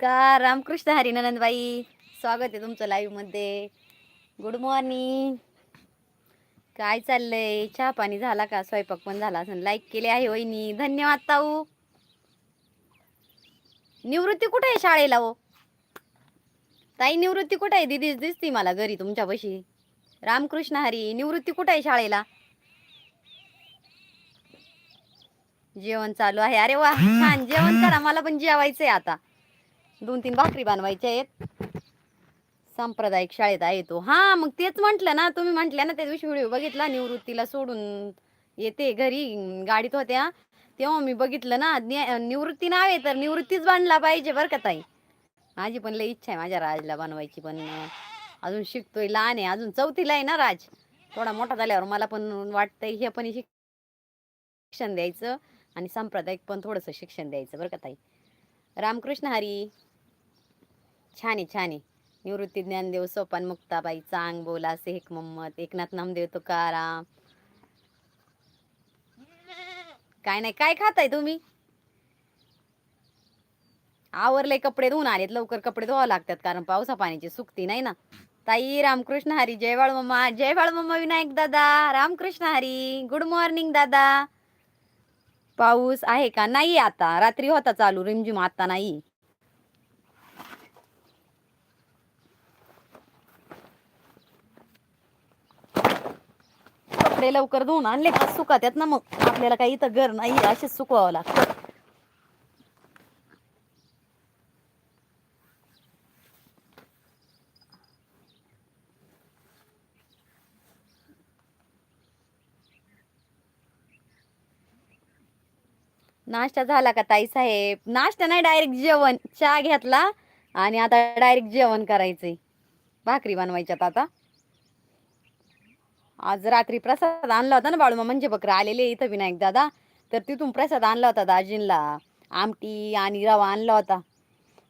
नमस्कार रामकृष्ण हरी ननंदबाई स्वागत आहे तुमचं लाईव्हमध्ये गुड मॉर्निंग काय चाललंय? चहा पाणी झाला का? स्वयंपाक पण झाला असं लाईक केले आहे वहिनी. धन्यवाद ताऊ. निवृत्ती कुठे आहे शाळेला हो? ताई निवृत्ती कुठे आहे? दिदी दिसती मला घरी तुमच्यापाशी. रामकृष्ण हरी निवृत्ती कुठे आहे शाळेला? जेवण चालू आहे. अरे वा छान. जेवण करा. मला पण जेवायचंय आता. दोन तीन भाकरी बनवायच्या आहेत. सांप्रदायिक शाळेत आहे तो. हा मग तेच म्हटलं ना तुम्ही म्हटल्या ना त्या दिवशी व्हिडिओ बघितला निवृत्तीला सोडून येते घरी गाडीत होत्या. तेव्हा मी बघितलं ना निवृत्ती नाव आहे तर निवृत्तीच बांधला पाहिजे बरं का ताई. माझी पण लई इच्छा आहे माझ्या राजला बनवायची पण अजून शिकतोय लहान आहे अजून चौथीला आहे ना राज. थोडा मोठा झाल्यावर मला पण वाटतंय हे पण शिक्षण द्यायचं आणि सांप्रदायिक पण थोडंसं शिक्षण द्यायचं बरं का ताई. रामकृष्ण हरी. छान आहे छान आहे. निवृत्ती ज्ञानदेव सोपान मुक्ताबाई चांग बोला शेख मोहम्मद एकनाथ नामदेव तुकाराम. काय नाही काय खाताय तुम्ही? आवरले कपडे धुवून आलेत लवकर कपडे धुवावं लागतात कारण पावसा पाण्याची सुकती नाही ना. ताई रामकृष्ण हरी जयवाळ मम्मा जयवाळ मम्मा विनायक दादा रामकृष्ण हरी गुड मॉर्निंग दादा. पाऊस आहे का? नाही आता रात्री होता चालू रिमझिम आता नाही. कपडे लवकर धुवून आणले का? सुकात्यात ना मग. आपल्याला काही इथं घर नाही असेच सुकवावं लागतं. नाश्ता झाला का ताई साहेब? नाश्ता नाही डायरेक्ट जेवण. चहा घेतला आणि आता डायरेक्ट जेवण करायचंय. भाकरी बनवायच्यात आता. आज रात्री प्रसाद आणला होता ना बाळूमा म्हणजे बकरा आलेले इथं विनायक दादा. तर तिथून प्रसाद आणला होता दाजींला. आमटी आणि रवा आणला होता.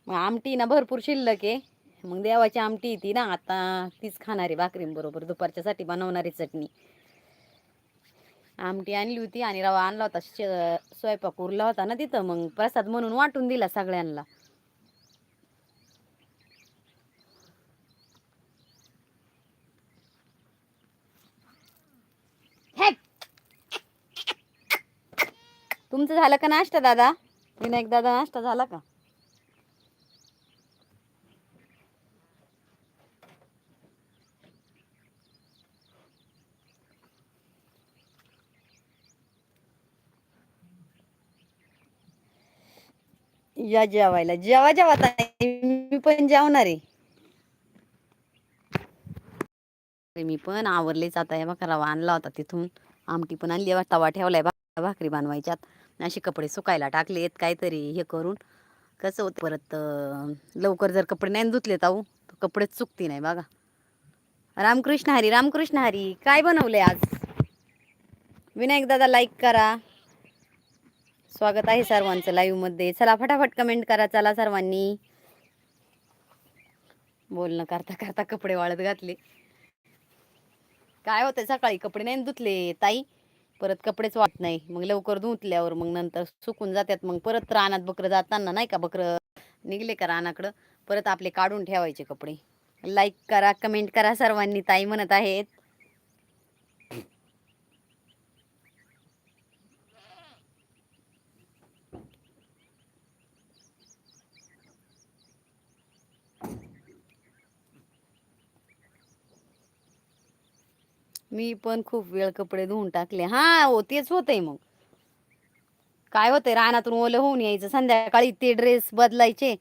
मग आमटी ना भरपूर शिल्लक आहे. मग देवाची आमटी ती ना आता तीच खाणार आहे भाकरींबरोबर दुपारच्यासाठी बनवणारी चटणी. आमटी आणली होती आणि रवा आणला होता. स्वयंपाक उरला होता ना तिथं. मग प्रसाद म्हणून वाटून दिला सगळ्यांना हे! तुमचं झालं का नाश्ता दादा? विनायक दादा नाश्ता झाला का? या जेवायला. जेवा जेवा मी पण जेवणार आहे. मी पण आवरलेच आता. हे बघा रवा आणला होता तिथून. आमटी पण आणली आहे, तवा ठेवलाय बा- भाकरी बनवायच्यात. असे कपडे सुकायला टाकलेत काहीतरी हे करून. कसं होतं परत लवकर जर कपडे नाही धुतले ताऊ तर कपडेच चुकती नाही बघा. रामकृष्ण हरी रामकृष्ण हरी काय बनवलंय आज? विनायक दादा लाईक करा. स्वागत आहे सर्वांचं लाईव्हमध्ये चला फटाफट कमेंट करा चला सर्वांनी. बोलणं करता करता कपडे वाळत घातले. काय होतंय सकाळी कपडे नाही धुतले ताई? परत कपडेच वाट नाही. मग लवकर धुतल्यावर मग नंतर सुकून जातात मग परत रानात बकरं जाताना नाही का बकरं निघले का रानाकडं? परत आपले काढून ठेवायचे कपडे. लाईक करा कमेंट करा सर्वांनी. ताई म्हणत आहेत. मी पण खूप वेळ कपडे धुवून टाकले. हा हो तेच होतंय मग. काय होतंय रानातून ओलं होऊन यायचं संध्याकाळी ते ड्रेस बदलायचे.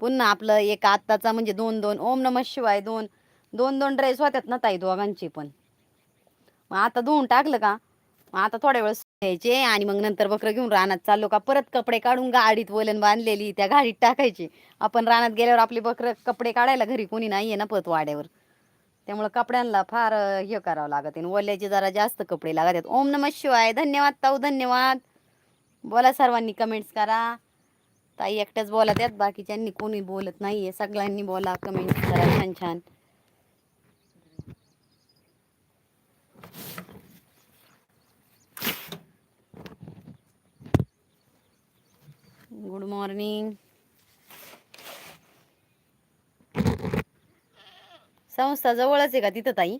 पुन्हा आपलं एक आत्ताचा म्हणजे दोन दोन ओम नम शिवाय दोन दोन दोन ड्रेस होत्यात ना ताई दोघांचे पण. मग आता धुवून टाकलं का? मग आता थोड्या वेळ यायचे आणि मग नंतर बकरं घेऊन रानात चाललो का? परत कपडे काढून गाडीत वलन बांधलेली त्या गाडीत टाकायची. आपण रानात गेल्यावर आपली बकरं कपडे काढायला घरी कोणी नाहीये ना पत वाड्यावर त्यामुळे कपड्यांना फार हे करावं लागत आहे. ओल्याचे जरा जास्त कपडे लागत आहेत. ओम नम शिवाय. धन्यवाद ताऊ धन्यवाद. बोला सर्वांनी कमेंट्स करा. ताई एकट्याच बोलत आहेत बाकीच्यांनी कोणी बोलत नाहीये. सगळ्यांनी बोला कमेंट्स करा छान छान. गुड मॉर्निंग संस्था जवळच आहे का तिथं ताई?